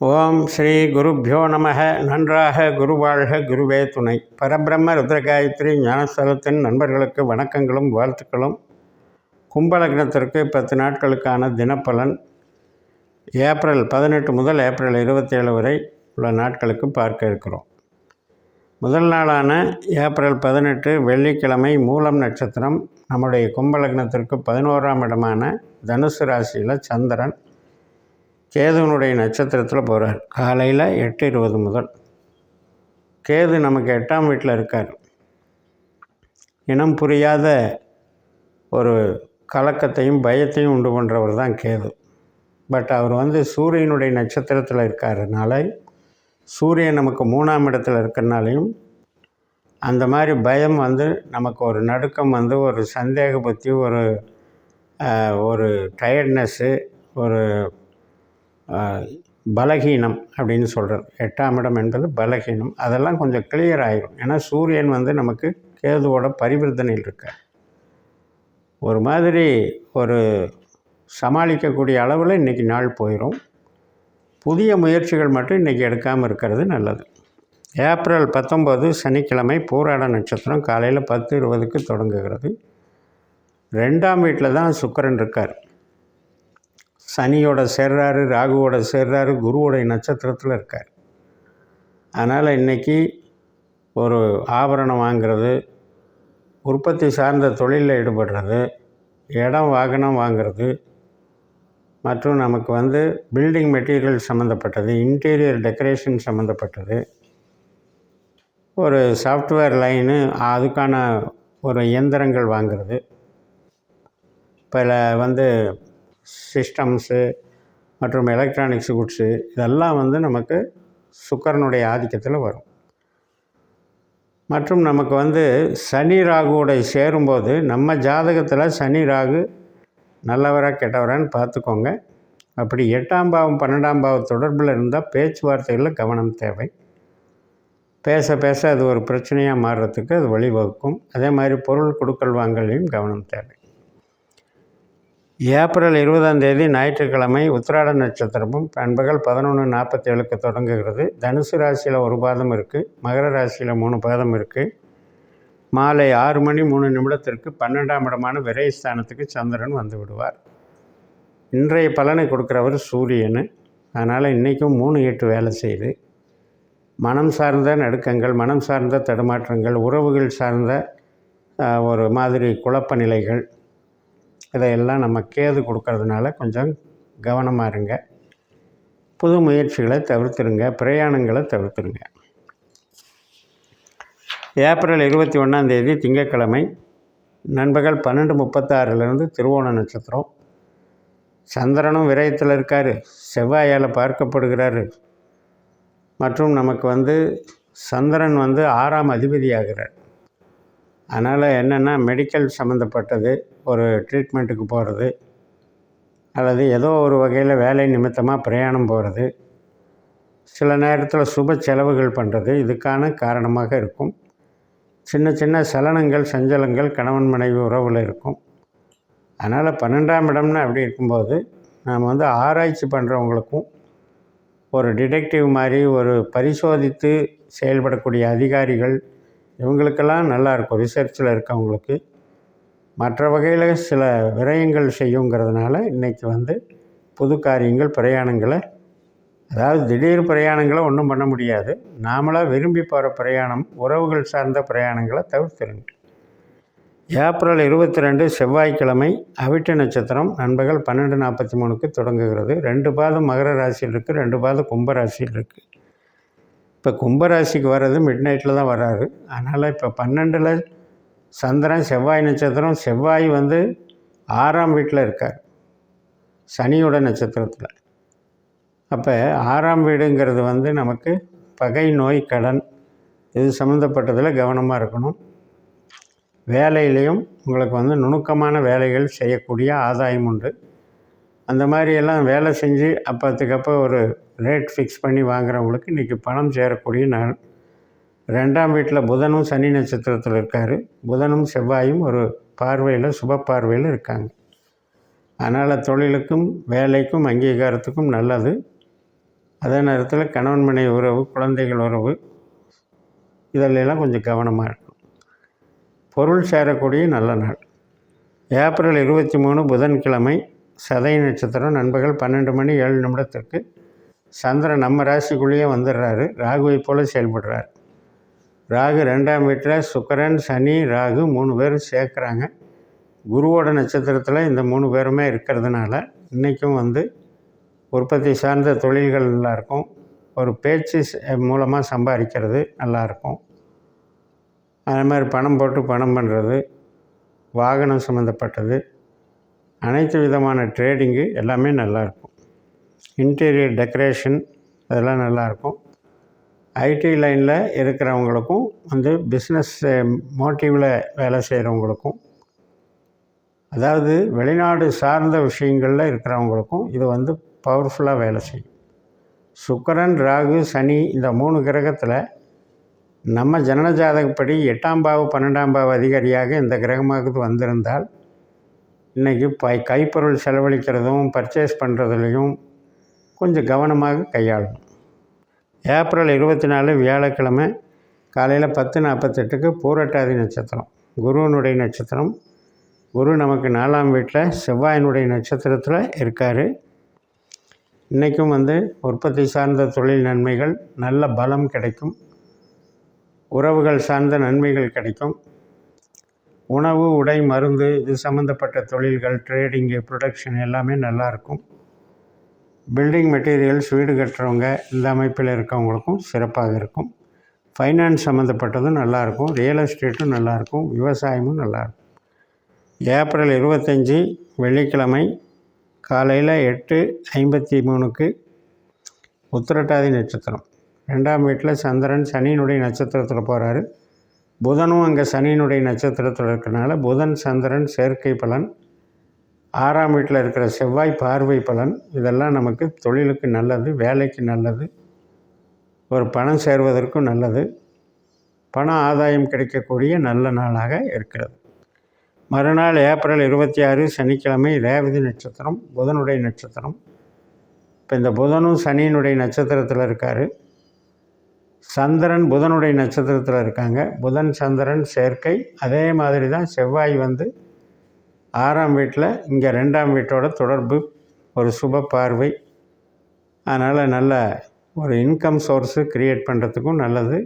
ஓம் ஸ்ரீ குருப்பியோ நமக நன்றாக குருவாழ்க குருவே துணை. பரபிரம்ம ருத்ரகாயத்ரி ஞானஸ்தலத்தின் நண்பர்களுக்கு வணக்கங்களும் வாழ்த்துக்களும். கும்பலக்னத்திற்கு பத்து நாட்களுக்கான தினப்பலன். ஏப்ரல் பதினெட்டு முதல் ஏப்ரல் இருபத்தேழு வரை உள்ள நாட்களுக்கு பார்க்க இருக்கிறோம். முதல் நாளான ஏப்ரல் பதினெட்டு வெள்ளிக்கிழமை மூலம் நட்சத்திரம். நம்முடைய கும்பலக்னத்திற்கு பதினோராம் இடமான தனுசு ராசியில் சந்திரன். கேதுவனுடைய நட்சத்திரத்தில் போகிறார் காலையில் எட்டு இருபது முதல். கேது நமக்கு எட்டாம் வீட்டில் இருக்கார். இனம் புரியாத ஒரு கலக்கத்தையும் பயத்தையும் உண்டு பண்ணுறவர் தான் கேது. பட் அவர் வந்து சூரியனுடைய நட்சத்திரத்தில் இருக்காருனால சூரியன் நமக்கு மூணாம் இடத்துல இருக்கிறனாலையும் அந்த மாதிரி பயம் வந்து நமக்கு ஒரு நடுக்கம் வந்து ஒரு சந்தேக புத்தி ஒரு ஒரு டயர்ட்னஸ்ஸு ஒரு பலகீனம் அப்படின்னு சொல்கிறது எட்டாம் இடம் என்பது பலகீனம். அதெல்லாம் கொஞ்சம் கிளியர் ஆகிடும் ஏன்னா சூரியன் வந்து நமக்கு கேதுவோட பரிவர்த்தனையில் இருக்க ஒரு மாதிரி ஒரு சமாளிக்கக்கூடிய அளவில் இன்றைக்கி நாள் போயிடும் புதிய முயற்சிகள் மட்டும் இன்றைக்கி எடுக்காமல் இருக்கிறது நல்லது. ஏப்ரல் பத்தொம்போது சனிக்கிழமை பூராட நட்சத்திரம் காலையில் பத்து இருபதுக்கு தொடங்குகிறது. ரெண்டாம் வீட்டில் தான் சுக்கரன் இருக்கார். சனியோட சேர்றாரு ராகுவோட சேர்றாரு குருவோடைய நட்சத்திரத்தில் இருக்கார். அதனால் இன்றைக்கி ஒரு ஆபரணம் வாங்கிறது உற்பத்தி சார்ந்த தொழிலில் ஈடுபடுறது இடம் வாகனம் வாங்கிறது மற்றும் நமக்கு வந்து பில்டிங் மெட்டீரியல் சம்மந்தப்பட்டது இன்டீரியர் டெக்கரேஷன் சம்மந்தப்பட்டது ஒரு சாஃப்ட்வேர் லைனு அதுக்கான ஒரு இயந்திரங்கள் வாங்கிறது பல வந்து சிஸ்டம்ஸு மற்றும் எலக்ட்ரானிக்ஸ் குட்ஸு இதெல்லாம் வந்து நமக்கு சுக்கரனுடைய ஆதிக்கத்தில் வரும். மற்றும் நமக்கு வந்து சனி ராகுவோட சேரும்போது நம்ம ஜாதகத்தில் சனி ராகு நல்லவரா கெட்டவரான்னு பார்த்துக்கோங்க. அப்படி எட்டாம் பாவம் பன்னெண்டாம் பாவ தொடர்பில் இருந்தால் பேச்சுவார்த்தைகளில் கவனம் தேவை. பேச பேச அது ஒரு பிரச்சனையாக மாறுறதுக்கு அது வழிவகுக்கும். அதே மாதிரி பொருள் கொடுக்கல் வாங்கலையும் கவனம் தேவை. ஏப்ரல் இருபதாம் தேதி ஞாயிற்றுக்கிழமை உத்திராட நட்சத்திரமும் பண்பகல் பதினொன்று நாற்பத்தேழுக்கு தொடங்குகிறது. தனுசு ராசியில் ஒரு பாதம் இருக்குது மகர ராசியில் மூணு பாதம் இருக்குது மாலை ஆறு மணி மூணு நிமிடத்திற்கு பன்னெண்டாம் இடமான விரைஸ்தானத்துக்கு சந்திரன் வந்து விடுவார். இன்றைய பலனை கொடுக்குறவர் சூரியன். அதனால் இன்றைக்கும் மூணு எட்டு வேலை செய்யுது மனம் சார்ந்த நடுக்கங்கள் மனம் சார்ந்த தடுமாற்றங்கள் உறவுகள் சார்ந்த ஒரு மாதிரி குழப்ப நிலைகள் இதையெல்லாம் நம்ம கேது கொடுக்கறதுனால கொஞ்சம் கவனமாக இருங்க. புது முயற்சிகளை தவிர்த்துருங்க பிரயாணங்களை தவிர்த்துருங்க. ஏப்ரல் இருபத்தி ஒன்றாந்தேதி திங்கட்கிழமை நண்பகல் பன்னெண்டு முப்பத்தாறுலேருந்து திருவோண நட்சத்திரம். சந்திரனும் விரயத்தில் இருக்கார் செவ்வாயால் பார்க்கப்படுகிறாரு. மற்றும் நமக்கு வந்து சந்திரன் வந்து ஆறாம் அதிபதி ஆகிறார் அதனால் என்னென்னா மெடிக்கல் சம்மந்தப்பட்டது ஒரு ட்ரீட்மெண்ட்டுக்கு போகிறது அல்லது ஏதோ ஒரு வகையில் வேலை நிமித்தமாக பிரயாணம் போகிறது சில நேரத்தில் சுப செலவுகள் பண்ணுறது இதுக்கான காரணமாக இருக்கும். சின்ன சின்ன சலனங்கள் சஞ்சலங்கள் கணவன் மனைவி உறவில் இருக்கும். அதனால் பன்னெண்டாம் இடம்னு அப்படி இருக்கும்போது நாம் வந்து ஆராய்ச்சி பண்ணுறவங்களுக்கும் ஒரு டிடெக்டிவ் மாதிரி ஒரு பரிசோதித்து செயல்படக்கூடிய அதிகாரிகள் இவங்களுக்கெல்லாம் நல்லாயிருக்கும் ரிசர்ச்சில் இருக்கவங்களுக்கு. மற்ற வகையில் சில விரயங்கள் செய்யுங்கிறதுனால இன்றைக்கி வந்து புது காரியங்கள் பிரயாணங்களை அதாவது திடீர் பிரயாணங்களை ஒன்றும் பண்ண முடியாது. நாமளாக விரும்பி போகிற பிரயாணம் உறவுகள் சார்ந்த பிரயாணங்களை தவிர்த்துருங்க ஏப்ரல் இருபத்தி ரெண்டு செவ்வாய்க்கிழமை அவிட்ட நட்சத்திரம் நண்பகல் பன்னெண்டு நாற்பத்தி மூணுக்கு தொடங்குகிறது. ரெண்டு பாதம் மகர ராசியில் இருக்குது ரெண்டு பாதம் கும்பராசியில் இருக்குது இப்போ கும்பராசிக்கு வர்றது மிட் நைட்டில் தான் வராரு. அதனால் இப்போ பன்னெண்டில் சந்திரன் செவ்வாய் நட்சத்திரம் செவ்வாய் வந்து ஆறாம் வீட்டில் இருக்கார். சனியோட நட்சத்திரத்தில். அப்போ ஆறாம் வீடுங்கிறது வந்து நமக்கு பகை நோய் கடன் இது சம்மந்தப்பட்டதில் கவனமாக இருக்கணும். வேலையிலையும் உங்களுக்கு வந்து நுணுக்கமான வேலைகள் செய்யக்கூடிய ஆதாயம் உண்டு. அந்த மாதிரியெல்லாம் வேலை செஞ்சு அப்போத்துக்கப்போ ஒரு ரேட் ஃபிக்ஸ் பண்ணி வாங்குறவங்களுக்கு இன்றைக்கி பணம் சேரக்கூடிய நாள் ரெண்டாம் வீட்டில் புதனும் சனி நட்சத்திரத்தில் இருக்கார். புதனும் செவ்வாயும் ஒரு பார்வையில் சுப பார்வையில் இருக்காங்க. அதனால் தொழிலுக்கும் வேலைக்கும் அங்கீகாரத்துக்கும் நல்லது. அதே நேரத்தில் கணவன் மனைவி உறவு குழந்தைகள் உறவு இதிலெல்லாம் கொஞ்சம் கவனமாக இருக்கும் பொருள் சேரக்கூடிய நல்ல நாள். ஏப்ரல் இருபத்தி மூணு புதன்கிழமை சதை நட்சத்திரம் நண்பர்கள் பன்னெண்டு மணி ஏழு நிமிடத்திற்கு சந்திரன் நம்ம ராசிக்குள்ளேயே வந்துடுறாரு. ராகுவை போல் செயல்படுறார். ராகு ரெண்டாம் வீட்டில் சுக்கரன் சனி ராகு மூணு பேரும் சேர்க்குறாங்க. குருவோட நட்சத்திரத்தில் இந்த மூணு பேருமே இருக்கிறதுனால இன்றைக்கும் வந்து உற்பத்தி சார்ந்த தொழில்கள் நல்லாயிருக்கும். ஒரு பேச்சு மூலமாக சம்பாதிக்கிறது நல்லாயிருக்கும். அது மாதிரி பணம் போட்டு பணம் பண்ணுறது வாகனம் சம்மந்தப்பட்டது அனைத்து விதமான ட்ரேடிங்கு எல்லாமே நல்லாயிருக்கும். இன்டீரியர் டெக்கரேஷன் அதெல்லாம் நல்லாயிருக்கும். ஐடி லைனில் இருக்கிறவங்களுக்கும் வந்து பிஸ்னஸ் மோட்டிவில் வேலை செய்கிறவங்களுக்கும் அதாவது வெளிநாடு சார்ந்த விஷயங்களில் இருக்கிறவங்களுக்கும் இது வந்து பவர்ஃபுல்லாக வேலை செய்யும். சுக்கரன் ராகு சனி இந்த மூணு கிரகத்தில் நம்ம ஜனன ஜாதகப்படி எட்டாம் பாவு பன்னெண்டாம் பாவு அதிகாரியாக இந்த கிரகமாக வந்திருந்தால் இன்றைக்கி பை கைப்பொருள் செலவழிக்கிறதும் பர்ச்சேஸ் பண்ணுறதுலையும் கொஞ்சம் கவனமாக கையாளணும். ஏப்ரல் இருபத்தி நாலு வியாழக்கிழமை காலையில் பத்து நாற்பத்தெட்டுக்கு பூரட்டாதி நட்சத்திரம் குருவனுடைய நட்சத்திரம். குரு நமக்கு நாலாம் வீட்டில் செவ்வாயினுடைய நட்சத்திரத்தில் இருக்கார். இன்றைக்கும் வந்து உற்பத்தி சார்ந்த தொழில் நன்மைகள் நல்ல பலம் கிடைக்கும். உறவுகள் சார்ந்த நன்மைகள் கிடைக்கும். உணவு உடை மருந்து இது சம்மந்தப்பட்ட தொழில்கள் ட்ரேடிங்கு ப்ரொடக்ஷன் எல்லாமே நல்லாயிருக்கும் பில்டிங் மெட்டீரியல்ஸ் வீடு கட்டுறவங்க இந்த அமைப்பில் இருக்கவங்களுக்கும் சிறப்பாக இருக்கும். ஃபைனான்ஸ் சம்மந்தப்பட்டதும் நல்லாயிருக்கும் ரியல் எஸ்டேட்டும் நல்லாயிருக்கும் விவசாயமும் நல்லாயிருக்கும் ஏப்ரல் இருபத்தஞ்சி வெள்ளிக்கிழமை காலையில் எட்டு ஐம்பத்தி மூணுக்கு உத்திரட்டாதி நட்சத்திரம். ரெண்டாம் வீட்டில் சந்திரன் சனியினுடைய நட்சத்திரத்தில் போகிறாரு புதனும் அங்கே சனியினுடைய நட்சத்திரத்தில் இருக்கிறனால புதன் சந்திரன் செயற்கை பலன் ஆறாம் வீட்டில் இருக்கிற செவ்வாய் பார்வை பலன் இதெல்லாம் நமக்கு தொழிலுக்கு நல்லது வேலைக்கு நல்லது ஒரு பணம் சேர்வதற்கும் நல்லது பண ஆதாயம் கிடைக்கக்கூடிய நல்ல நாளாக இருக்கிறது. மறுநாள் ஏப்ரல் இருபத்தி ஆறு சனிக்கிழமை ரேவதி நட்சத்திரம் புதனுடைய நட்சத்திரம். இப்போ இந்த புதனும் சனியினுடைய நட்சத்திரத்தில் இருக்கார். சந்திரன் புதனுடைய நட்சத்திரத்தில் இருக்காங்க. புதன் சந்திரன் சேர்க்கை அதே மாதிரி தான் செவ்வாய் வந்து ஆறாம் வீட்டில் இங்கே ரெண்டாம் வீட்டோட தொடர்பு ஒரு சுப பார்வை. அதனால் நல்ல ஒரு இன்கம் சோர்ஸு க்ரியேட் பண்ணுறதுக்கும் நல்லது.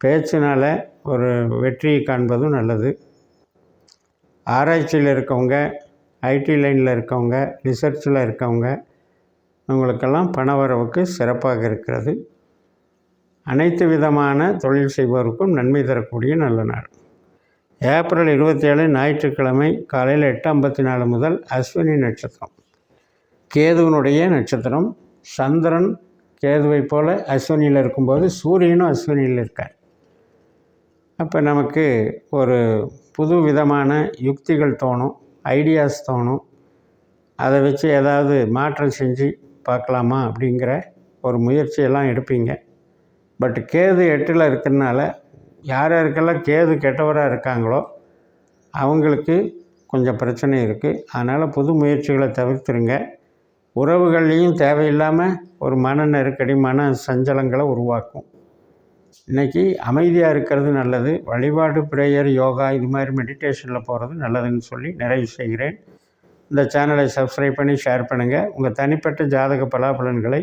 பேச்சினால் ஒரு வெற்றியை காண்பதும் நல்லது. ஆராய்ச்சியில் இருக்கவங்க ஐடி லைனில் இருக்கவங்க ரிசர்ச்சில் இருக்கவங்க அவங்களுக்கெல்லாம் பண வரவுக்கு சிறப்பாக இருக்கிறது. அனைத்து விதமான தொழில் செய்வோருக்கும் நன்மை தரக்கூடிய நல்ல நாள். ஏப்ரல் இருபத்தேழு ஞாயிற்றுக்கிழமை காலையில் எட்டு ஐம்பத்தி நாலு முதல் அஸ்வினி நட்சத்திரம். கேதுவனுடைய நட்சத்திரம். சந்திரன் கேதுவை போல் அஸ்வினியில் இருக்கும்போது சூரியனும் அஸ்வினியில் இருக்கார். அப்போ நமக்கு ஒரு புது விதமான யுக்திகள் தோணும் ஐடியாஸ் தோணும். அதை வச்சு ஏதாவது மாற்றம் செஞ்சு பார்க்கலாமா அப்படிங்கிற ஒரு முயற்சியெல்லாம் எடுப்பீங்க. பட் கேது எட்டில் இருக்கிறனால யார் யாருக்கெல்லாம் கேது கெட்டவராக இருக்காங்களோ அவங்களுக்கு கொஞ்சம் பிரச்சனை இருக்குது அதனால் புது முயற்சிகளை தவிர்த்துருங்க. உறவுகள்லேயும் தேவையில்லாமல் ஒரு மன நெருக்கடி மன சஞ்சலங்களை உருவாக்கும். இன்றைக்கி அமைதியாக இருக்கிறது நல்லது. வழிபாடு ப்ரேயர் யோகா இது மாதிரி மெடிடேஷனில் போகிறது நல்லதுன்னு சொல்லி நிறைவு செய்கிறேன். இந்த சேனலை சப்ஸ்கிரைப் பண்ணி ஷேர் பண்ணுங்கள் உங்கள் தனிப்பட்ட ஜாதக பலாபலன்களை